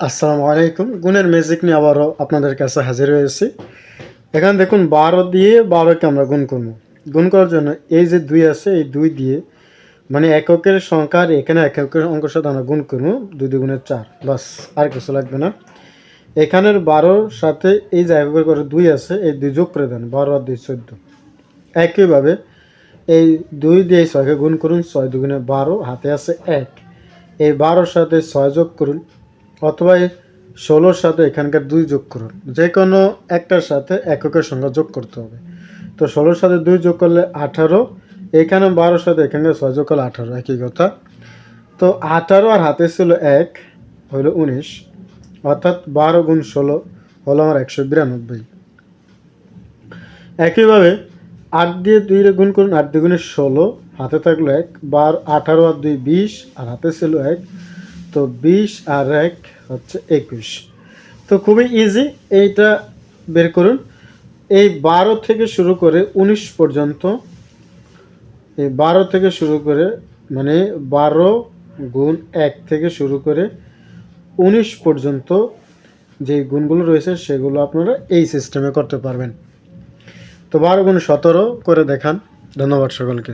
আসসালামু আলাইকুম। গুণের ম্যাজিক নিয়ে আবারও আপনাদের কাছে হাজির হয়েছি। এখানে দেখুন, বারো দিয়ে বারোকে আমরা গুণ করব। গুণ করার জন্য এই যে দুই আছে, এই দুই দিয়ে মানে এককের সংখ্যা আর এখানে এককের অঙ্কের সাথে আমরা গুণ করব দুই দুগুণের চার। বাস, আর কিছু লাগবে না। এখানের বারোর সাথে এই যে এককের করে দুই আছে, এই দুই যোগ করে দেন, বারো আর দুই চোদ্দ। একইভাবে এই দুই দিয়ে ছয়কে গুণ করুন, ছয় দুগুণে বারো, হাতে আছে এক। এই বারোর সাথে ছয় যোগ করুন অথবা এই ষোলোর সাথে এখানকার দুই যোগ করুন। যে কোনো একটার সাথে এককের সংখ্যা যোগ করতে হবে। তো ষোলোর সাথে দুই যোগ করলে আঠারো, এখানে বারোর সাথে এখানকার ছয় যোগ করলে আঠারো, একই কথা। তো আঠারো আর হাতে ছিল এক হলো উনিশ, অর্থাৎ বারো গুণ ষোলো হলো আমার একশো বিরানব্বই। একইভাবে আট দিয়ে দুই গুণ করুন, আট দুগুণে ষোলো, হাতে থাকল এক, বার আঠারো আর দুই, বিশ, আর হাতে ছিল এক তো বিশ আর এক হচ্ছে একুশ। তো খুবই ইজি এইটা বের করুন। এই বারো থেকে শুরু করে উনিশ পর্যন্ত, এই বারো থেকে শুরু করে মানে বারো গুণ এক থেকে শুরু করে উনিশ পর্যন্ত যে গুণগুলো রয়েছে, সেগুলো আপনারা এই সিস্টেমে করতে পারবেন। তো বারো গুণ সতেরো করে দেখান। ধন্যবাদ সকলকে।